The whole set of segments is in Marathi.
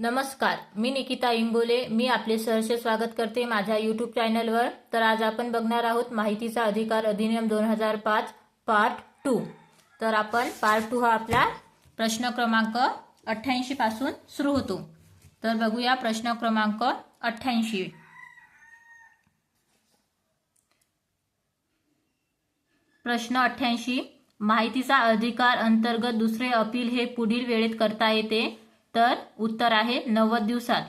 नमस्कार मी निकिता इंगोले. मी आपले सहर्ष स्वागत करते माझ्या यूट्यूब चॅनलवर तर आज आपण बघणार आहोत माहितीचा अधिकार अधिनियम दोन हजार पाच पार्ट टू तर आपण पार्ट टू हा आपला प्रश्न क्रमांक अठ्ठ्याऐंशी पासून सुरू होतो. तर बघूया प्रश्न क्रमांक अठ्ठ्याऐंशी. प्रश्न अठ्ठ्याऐंशी माहितीचा अधिकार अंतर्गत दुसरे अपील हे पुढील वेळेत करता येते. तर उत्तर आहे नव्वद दिवसात.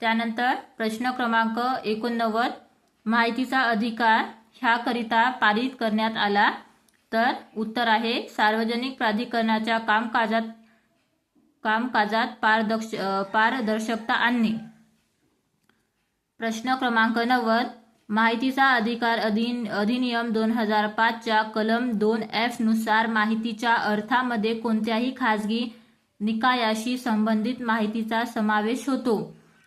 त्यानंतर प्रश्न क्रमांक एकोणनव्वद माहितीचा अधिकार ह्याकरिता पारित करण्यात आला. तर उत्तर आहे सार्वजनिक प्राधिकरणाच्या कामकाजात कामकाजात पारदर्श पारदर्शकता आणणे. प्रश्न क्रमांक नव्वद माहितीचा अधिकार अधिन अधिनियम दोन हजार पाचच्या कलम दोन एफनुसार माहितीच्या अर्थामध्ये कोणत्याही खाजगी निकायाशी संबंधित माहितीचा समावेश होतो.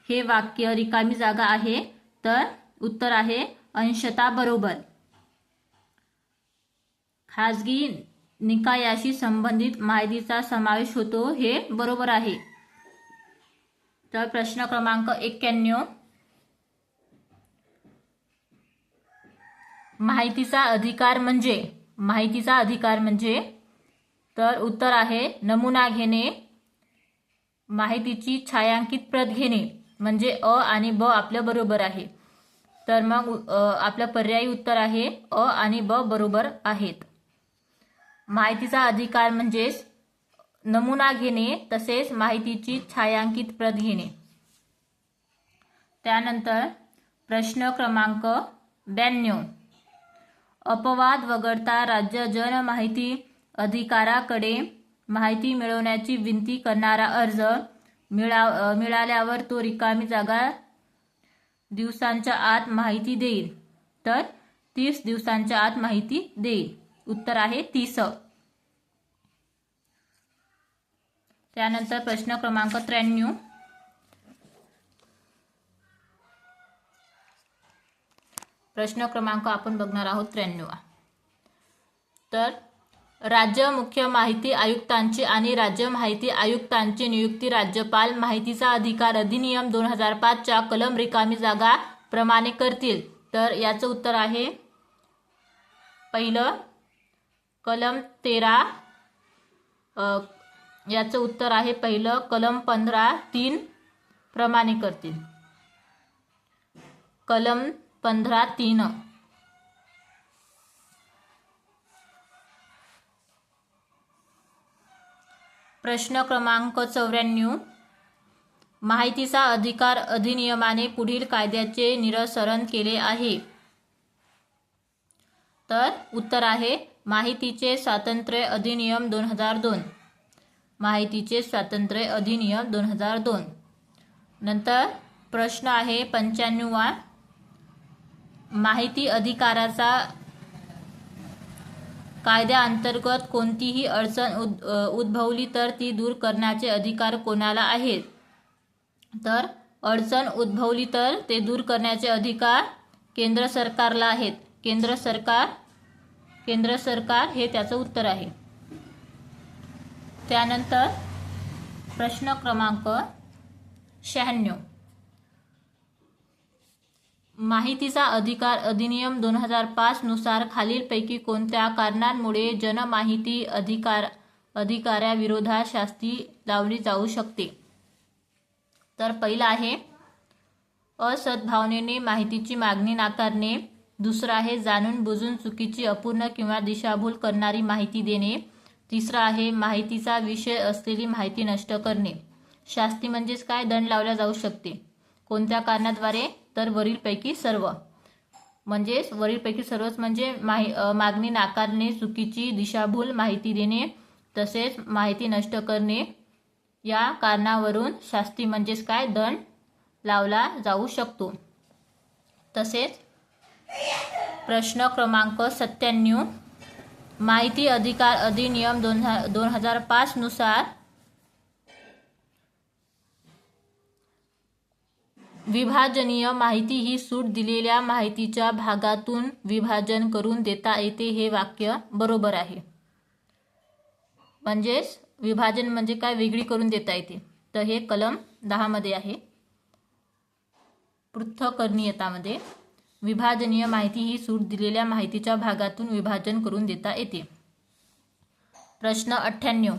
हे वाक्य रिकामी जागा आहे तर उत्तर आहे अंशता बरोबर. खाजगी निकायाशी संबंधित माहितीचा समावेश होतो हे बरोबर आहे. तर प्रश्न क्रमांक एक्क्याण्णव माहितीचा अधिकार म्हणजे माहितीचा अधिकार म्हणजे तर उत्तर आहे नमुना घेणे माहितीची छायांकित प्रत घेणे म्हणजे अ आणि ब आपल्या बरोबर आहे. तर मग आपलं पर्यायी उत्तर आहे अ आणि ब बरोबर आहेत. माहितीचा अधिकार म्हणजेच नमुना घेणे तसेच माहितीची छायांकित प्रत घेणे. त्यानंतर प्रश्न क्रमांक ब्याण्णव. अपवाद वगळता राज्य जनमाहिती अधिकाराकडे माहिती मिळवण्याची विनंती करणारा अर्ज मिळा मिळाल्यावर तो रिकामी जागा दिवसांच्या आत माहिती देईल. तर तीस दिवसांच्या आत माहिती देईल. उत्तर आहे तीस. त्यानंतर प्रश्न क्रमांक त्र्याण्णव. प्रश्न क्रमांक आपण बघणार आहोत त्र्याण्णव. तर राज्य मुख्य माहिती आयुक्तांची आणि राज्य माहिती आयुक्तांची नियुक्ती राज्यपाल माहितीचा अधिकार अधिनियम दोन हजार पाचच्या कलम रिकामी जागा प्रमाणे करतील. तर याचं उत्तर आहे पहिलं कलम तेरा याचं उत्तर आहे पहिलं कलम पंधरा तीन प्रमाणे करतील. कलम पंधरा तीन प्रश्न क्रमांक चौऱ्याण्णव. माहितीचा अधिकार अधिनियमाने पुढील कायद्याचे निरसरण केले आहे. तर उत्तर आहे माहितीचे स्वातंत्र्य अधिनियम दोन हजार दोन. माहितीचे स्वातंत्र्य अधिनियम दोन हजार दोन. नंतर प्रश्न आहे पंच्याण्णवा. माहिती अधिकाराचा कायद्याअंतर्गत कोणतीही अडचण उद उद्भवली तर ती दूर करण्याचे अधिकार कोणाला आहेत? तर अडचण उद्भवली तर ते दूर करण्याचे अधिकार केंद्र सरकारला आहेत. केंद्र सरकार केंद्र सरकार हे त्याचं उत्तर आहे. त्यानंतर प्रश्न क्रमांक शहाण्णव. माहितीचा अधिकार अधिनियम दोन हजार पाच नुसार खालीलपैकी कोणत्या कारणांमुळे जनमाहिती अधिकार अधिकाऱ्याविरोधात शास्ती लावली जाऊ शकते? तर पहिलं आहे असद्भावनेने माहितीची मागणी नाकारणे. दुसरं आहे जाणून बुजून चुकीची अपूर्ण किंवा दिशाभूल करणारी माहिती देणे. तिसरं आहे माहितीचा विषय असलेली माहिती नष्ट करणे. शास्ती म्हणजेच काय? दंड लावल्या जाऊ शकते. कोणत्या कारणाद्वारे? तर वरीलपैकी सर्व. म्हणजेच वरीलपैकी सर्वच म्हणजे माहि मागणी नाकारणे चुकीची दिशाभूल माहिती देणे तसेच माहिती नष्ट करणे या कारणावरून शास्ती म्हणजेच काय? दंड लावला जाऊ शकतो. तसेच प्रश्न क्रमांक सत्त्याण्णव माहिती अधिकार अधिनियम दोन दोन हजार पाचनुसार विभाजनीय माहिती ही सूट दिलेल्या माहितीच्या भागातून विभाजन करून देता येते हे वाक्य बरोबर आहे. म्हणजेच विभाजन म्हणजे काय वेगळी करून देता येते. तर हे कलम दहामध्ये आहे. पृथ्थकरणीयतामध्ये विभाजनीय माहिती ही सूट दिलेल्या माहितीच्या भागातून विभाजन करून देता येते. प्रश्न अठ्ठ्याण्णव.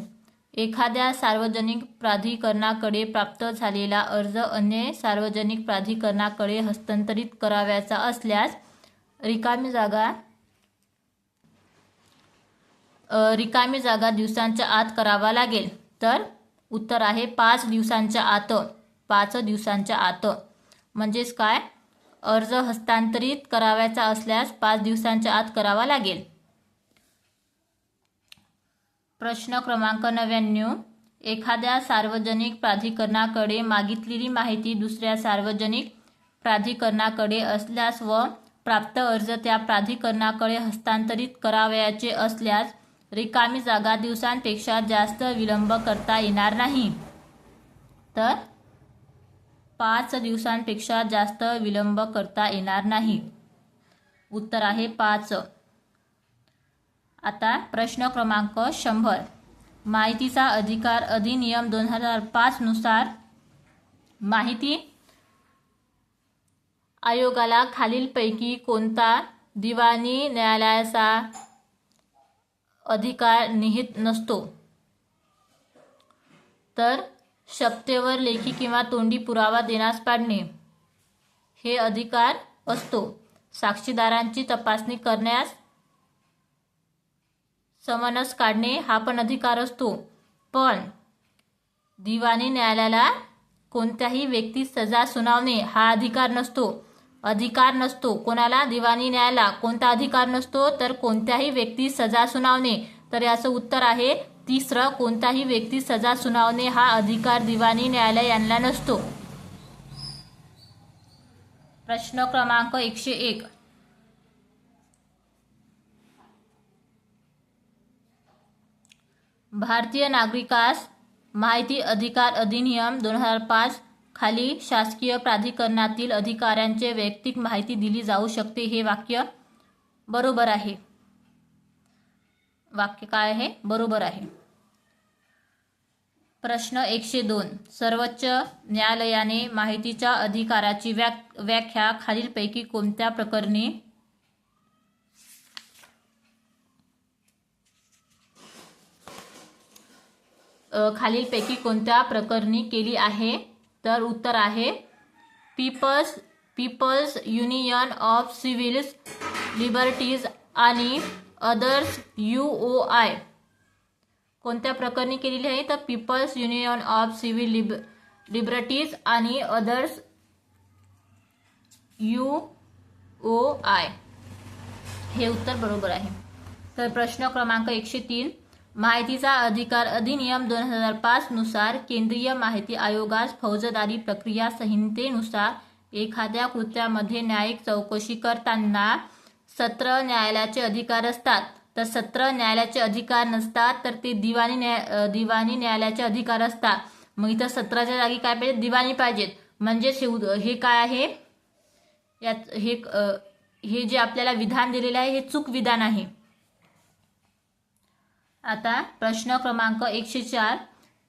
एखाद्या सार्वजनिक प्राधिकरणाकडे प्राप्त झालेला अर्ज अन्य सार्वजनिक प्राधिकरणाकडे हस्तांतरित करावयाचा असल्यास रिकामी जागा रिकामी जागा दिवसांच्या आत करावा लागेल. तर उत्तर आहे पाच दिवसांच्या आत पाच दिवसांच्या आत. म्हणजेच काय? अर्ज हस्तांतरित करावयाचा असल्यास पाच दिवसांच्या आत करावा लागेल. प्रश्न क्रमांक नव्याण्णव. एखाद्या सार्वजनिक प्राधिकरणाकडे मागितलेली माहिती दुसऱ्या सार्वजनिक प्राधिकरणाकडे असल्यास व प्राप्त अर्ज त्या प्राधिकरणाकडे हस्तांतरित करावयाचे असल्यास रिकामी जागा दिवसांपेक्षा जास्त विलंब करता येणार नाही. तर पाच दिवसांपेक्षा जास्त विलंब करता येणार नाही. उत्तर आहे पाच. आता प्रश्न क्रमांक शंभर. माहितीचा अधिकार अधिनियम दोन हजार पाचनुसार माहिती आयोगाला खालीलपैकी कोणता दिवाणी न्यायालयाचा अधिकार निहित नसतो? तर शपथेवर लेखी किंवा तोंडी पुरावा देण्यास पाडणे हे अधिकार असतो. साक्षीदारांची तपासणी करण्यास समनस काढणे हा पण अधिकार असतो. पण दिवाणी न्यायालयाला कोणत्याही व्यक्तीस सजा सुनावणे हा अधिकार नसतो. अधिकार नसतो. कोणाला दिवाणी न्यायाला कोणता अधिकार नसतो तर कोणत्याही व्यक्तीस सजा सुनावणे. तर याचं उत्तर आहे तिसरं कोणताही व्यक्ती सजा सुनावणे हा अधिकार दिवाणी न्यायालय यांना नसतो. प्रश्न क्रमांक एकशे एक. भारतीय नागरिकास माहिती अधिकार अधिनियम दोन हजार पाच खाली शासकीय प्राधिकरणातील अधिकाऱ्यांचे वैयक्तिक माहिती दिली जाऊ शकते हे वाक्य बरोबर आहे. वाक्य काय आहे? बरोबर आहे. प्रश्न एकशे दोन. सर्वोच्च न्यायालयाने माहितीच्या अधिकाराची व्या व्याख्या खालीलपैकी कोणत्या प्रकरणी खालीलपैकी कोणत्या प्रकरणी केली आहे? तर उत्तर आहे people's people's union of civils liberties आणि अदर्स यू ओ आय. कोणत्या प्रकरणी केलेली आहे? तर people's union of civil lib liberties आणि अदर्स यू ओ आय. हे उत्तर बरोबर आहे. तर प्रश्न क्रमांक एकशे तीन माहितीचा अधिकार अधिनियम दोन हजार पाच नुसार केंद्रीय माहिती आयोगास फौजदारी प्रक्रिया संहितेनुसार एखाद्या कृत्यामध्ये न्यायिक चौकशी करताना सत्र न्यायालयाचे अधिकार असतात. तर सत्र न्यायालयाचे अधिकार नसतात तर ते दिवाणी न्याय दिवाणी न्यायालयाचे अधिकार असतात. मग इथं सत्राच्या जागी काय पाहिजे? दिवाणी पाहिजेत. म्हणजेच हे हे काय आहे? यात हे हे जे आपल्याला विधान दिलेलं आहे हे चूक विधान आहे. आता प्रश्न क्रमांक एकशे चार.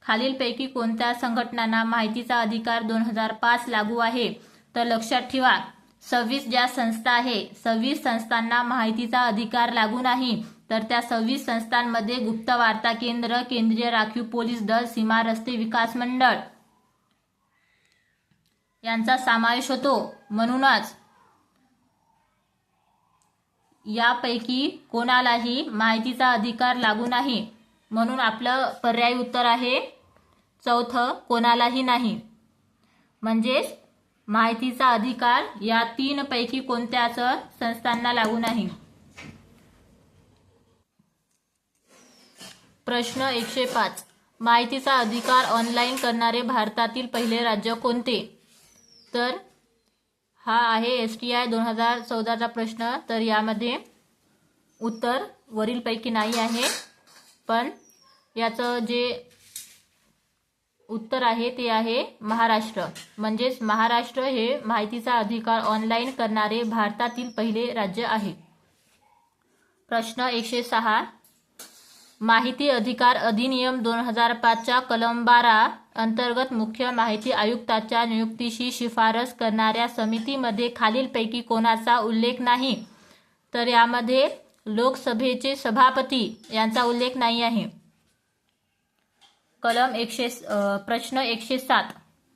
खालीलपैकी कोणत्या संघटनांना माहितीचा अधिकार दोन हजार पाच लागू आहे? तर लक्षात ठेवा सव्वीस ज्या संस्था आहे सव्वीस संस्थांना माहितीचा अधिकार लागू नाही. तर त्या सव्वीस संस्थांमध्ये गुप्त वार्ता केंद्र केंद्रीय राखीव पोलीस दल सीमा रस्ते विकास मंडळ यांचा समावेश होतो. म्हणूनच यापैकी कोणालाही माहितीचा अधिकार लागू नाही. म्हणून आपलं पर्यायी उत्तर आहे चौथं कोणालाही नाही. म्हणजेच माहितीचा अधिकार या तीनपैकी कोणत्याच संस्थांना लागू नाही. प्रश्न एकशे पाच. माहितीचा अधिकार ऑनलाईन करणारे भारतातील पहिले राज्य कोणते? तर हा आहे एस टी आय दोन हजार चौदाचा प्रश्न. तर यामध्ये उत्तर वरीलपैकी नाही आहे. पण याचं जे उत्तर आहे ते आहे महाराष्ट्र. म्हणजेच महाराष्ट्र हे माहितीचा अधिकार ऑनलाईन करणारे भारतातील पहिले राज्य आहे. प्रश्न एकशे सहा. माहिती अधिकार अधिनियम दोन हजार पाचच्या कलम बारा अंतर्गत मुख्य माहिती आयुक्ताच्या नियुक्तीशी शिफारस करणाऱ्या समितीमध्ये खालीलपैकी कोणाचा उल्लेख नाही? तर यामध्ये लोकसभेचे सभापती यांचा उल्लेख नाही आहे. कलम एकशे प्रश्न एकशे सात.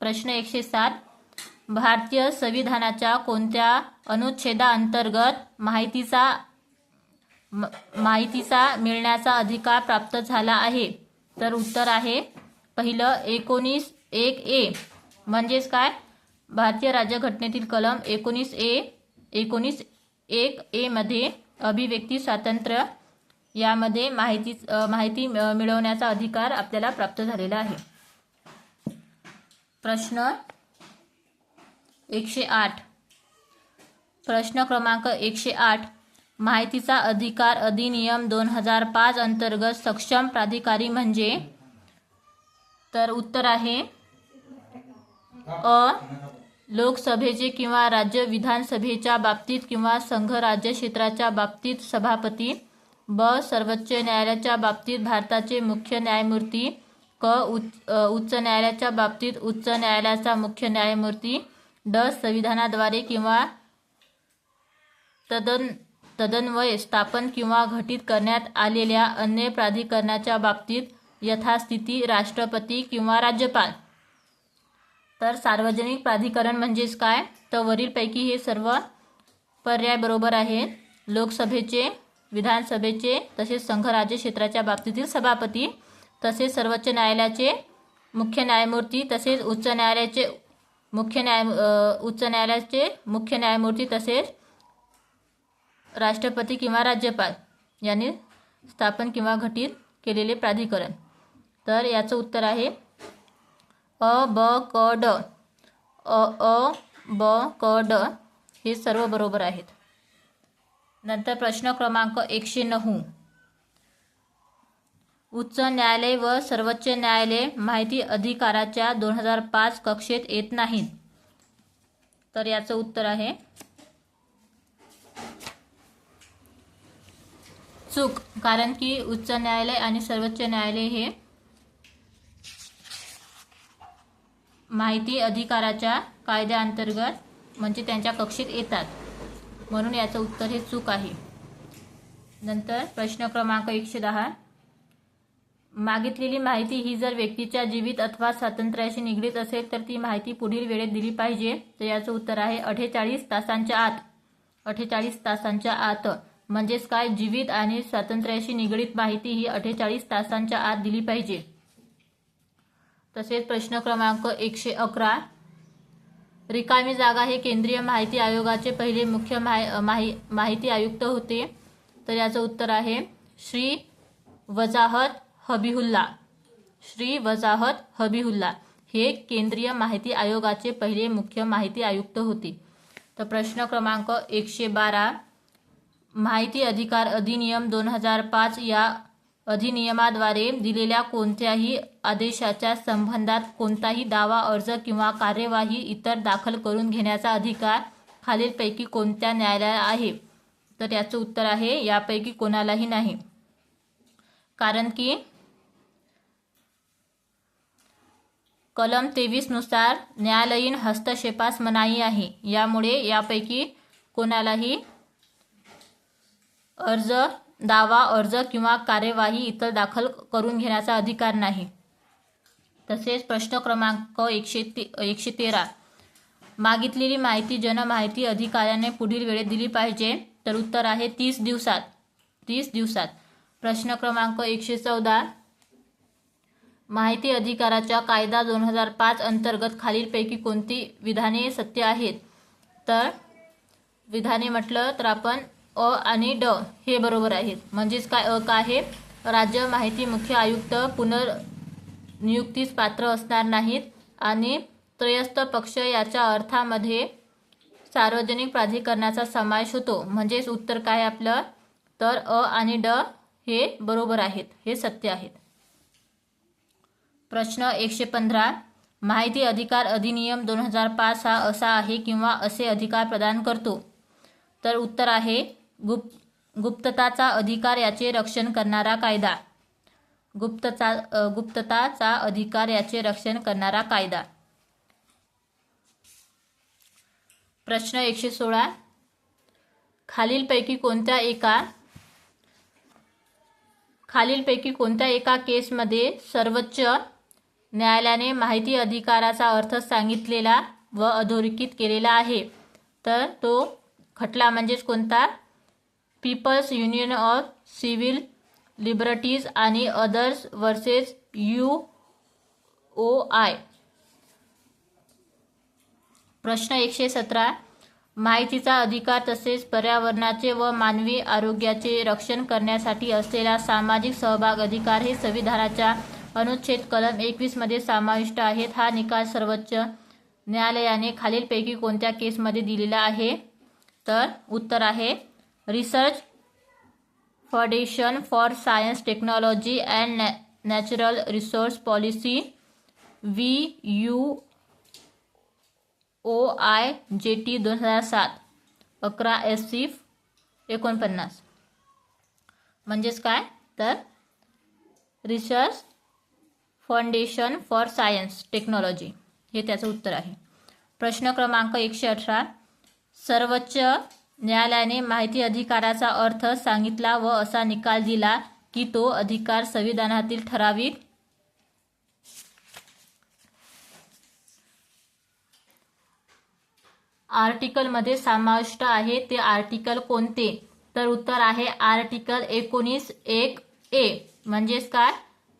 प्रश्न एकशे सात. भारतीय संविधानाच्या कोणत्या अनुच्छेदाअंतर्गत माहितीचा माहितीचा मिळण्याचा अधिकार प्राप्त झाला आहे. तर उत्तर आहे पहिलं एकोणीस एक ए. म्हणजेच काय? भारतीय राज्यघटनेतील कलम एकोणीस ए एकोणीस एक ए मध्ये अभिव्यक्ती स्वातंत्र्य यामध्ये माहिती माहिती मिळवण्याचा अधिकार आपल्याला प्राप्त झालेला आहे. प्रश्न एकशे आठ. प्रश्न क्रमांक एकशे आठ. माहितीचा अधिकार अधिनियम दोन हजार पाच अंतर्गत सक्षम प्राधिकारी म्हणजे? तर उत्तर आहे अ लोकसभेचे किंवा राज्य विधानसभेच्या बाबतीत किंवा संघ राज्य क्षेत्राच्या बाबतीत सभापती ब सर्वोच्च न्यायालयाच्या बाबतीत भारताचे मुख्य न्यायमूर्ती क उच्च उच्च न्यायालयाच्या बाबतीत उच्च न्यायालयाचा मुख्य न्यायमूर्ती ड संविधानाद्वारे किंवा तदन तदन्वये स्थापन किंवा घटित करण्यात आलेल्या अन्य प्राधिकरणाच्या बाबतीत यथास्थिती राष्ट्रपती किंवा राज्यपाल. तर सार्वजनिक प्राधिकरण म्हणजेच काय? तर वरीलपैकी हे सर्व पर्याय बरोबर आहे लोकसभेचे विधानसभेचे तसेच संघराज्य क्षेत्राच्या बाबतीतील सभापती तसेच सर्वोच्च न्यायालयाचे मुख्य न्यायमूर्ती तसेच उच्च न्यायालयाचे मुख्य न्याय उच्च न्यायालयाचे मुख्य न्यायमूर्ती तसेच राष्ट्रपती किंवा राज्यपाल यांनी स्थापन किंवा घटित केलेले प्राधिकरण. तर याचं उत्तर आहे अ ब क ड. अ अ ब क ड हे सर्व बरोबर आहेत. नंतर प्रश्न क्रमांक एकशे नऊ. उच्च न्यायालय व सर्वोच्च न्यायालय माहिती अधिकाराच्या दोन हजार पाच कक्षेत येत नाहीत. तर याचं उत्तर आहे चूक कारण की उच्च न्यायालय आणि सर्वोच्च न्यायालय हे माहिती अधिकाराच्या कायद्याअंतर्गत म्हणजे त्यांच्या कक्षेत येतात. म्हणून याचं उत्तर हे चूक आहे. नंतर प्रश्न क्रमांक एकशे दहा. मागितलेली माहिती ही जर व्यक्तीच्या जीवित अथवा स्वातंत्र्याशी निगडीत असेल तर ती माहिती पुढील वेळेत दिली पाहिजे. तर याचं उत्तर आहे अठ्ठेचाळीस तासांच्या आत. अठ्ठेचाळीस तासांच्या आत. म्हणजेच काय? जीवित आणि स्वातंत्र्याशी निगडीत माहिती ही अठ्ठेचाळीस तासांच्या आत दिली पाहिजे. तसेच प्रश्न क्रमांक एकशे अकरा. रिकामी जागा हे केंद्रीय माहिती आयोगाचे पहिले मुख्य माहि माहि माहिती आयुक्त होते. तर याचं उत्तर आहे श्री वजाहत हबीहुल्ला श्री वजाहत हबीहुल्ला हे केंद्रीय माहिती आयोगाचे पहिले मुख्य माहिती आयुक्त होते. तर प्रश्न क्रमांक एकशे बारा. माहिती अधिकार अधिनियम दोन हजार पाच या अधिनियमाद्वारे दिलेल्या कोणत्याही आदेशाच्या संबंधात कोणताही दावा अर्ज किंवा कार्यवाही इतर दाखल करून घेण्याचा अधिकार खालीलपैकी कोणत्या न्यायालयाला आहे? तर याचं उत्तर आहे यापैकी कोणालाही नाही. कारण की कलम तेवीसनुसार न्यायालयीन हस्तक्षेपास मनाई आहे. यामुळे यापैकी कोणालाही अर्ज दावा अर्ज किंवा कार्यवाही इतर दाखल करून घेण्याचा अधिकार नाही. तसेच प्रश्न क्रमांक एकशे ते एकशे तेरा. मागितलेली माहिती जनमाहिती अधिकाऱ्याने पुढील वेळेत दिली पाहिजे तर उत्तर आहे तीस दिवसात. तीस दिवसात. प्रश्न क्रमांक एकशे चौदा. माहिती अधिकाराच्या कायदा दोन हजार पाच अंतर्गत खालीलपैकी कोणती विधाने सत्य आहेत? तर विधाने म्हटलं तर आपण अ आणि ड हे बरोबर आहेत. म्हणजेच काय अ का आहे? राज्य माहिती मुख्य आयुक्त पुनर्नियुक्तीस पात्र असणार नाहीत आणि त्रयस्थ पक्ष याच्या अर्थामध्ये सार्वजनिक प्राधिकरणाचा समावेश होतो. म्हणजेच उत्तर काय आपलं? तर अ आणि ड हे बरोबर आहेत. हे सत्य आहेत. प्रश्न एकशे पंधरा. माहिती अधिकार अधिनियम दोन हजार पाच हा असा आहे किंवा असे अधिकार प्रदान करतो? तर उत्तर आहे गुप गुप्तताचा अधिकार याचे रक्षण करणारा कायदा. गुप्तता गुप्तताचा अधिकार याचे रक्षण करणारा कायदा. प्रश्न एकशे सोळा. खालीलपैकी कोणत्या एका खालीलपैकी कोणत्या एका केसमध्ये सर्वोच्च न्यायालयाने माहिती अधिकाराचा अर्थ सांगितलेला व अधोरेखित केलेला आहे? तर तो खटला म्हणजेच कोणता? People's union of civil liberties आणि others versus U O I. प्रश्न एकशे सतरा. माहितीचा अधिकार तसेच पर्यावरणाचे व मानवी आरोग्याचे रक्षण करण्यासाठी असलेला सामाजिक सहभाग अधिकार हे संविधानाच्या अनुच्छेद कलम एकवीसमध्ये समाविष्ट आहेत. हा निकाल सर्वोच्च न्यायालयाने खालीलपैकी कोणत्या केसमध्ये दिलेला आहे? तर उत्तर आहे research foundation for science technology and natural resource policy V U O I J T दोन हजार सात अकरा एस सी एकोणपन्नास. म्हणजेच काय? तर research foundation for science technology हे त्याचं उत्तर आहे. प्रश्न क्रमांक एकशे अठरा सर्वोच्च न्यायालयाने माहिती अधिकाराचा अर्थ सांगितला व असा निकाल दिला की तो अधिकार संविधानातील ठराविक आर्टिकलमध्ये समाविष्ट आहे. ते आर्टिकल कोणते? तर उत्तर आहे आर्टिकल एकोणीस एक ए. म्हणजेच काय?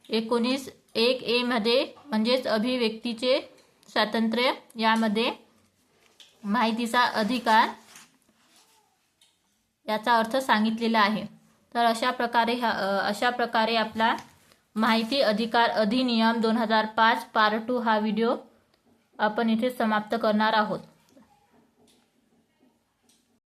एकोणीस एक ए मध्ये म्हणजेच अभिव्यक्तीचे स्वातंत्र्य. यामध्ये माहितीचा अधिकार याचा अर्थ सांगितलेला आहे. तर अशा प्रकारे हा अशा प्रकारे आपला माहिती अधिकार अधिनियम दोन हजार पाच पार्ट टू हा व्हिडिओ आपण इथे समाप्त करणार आहोत.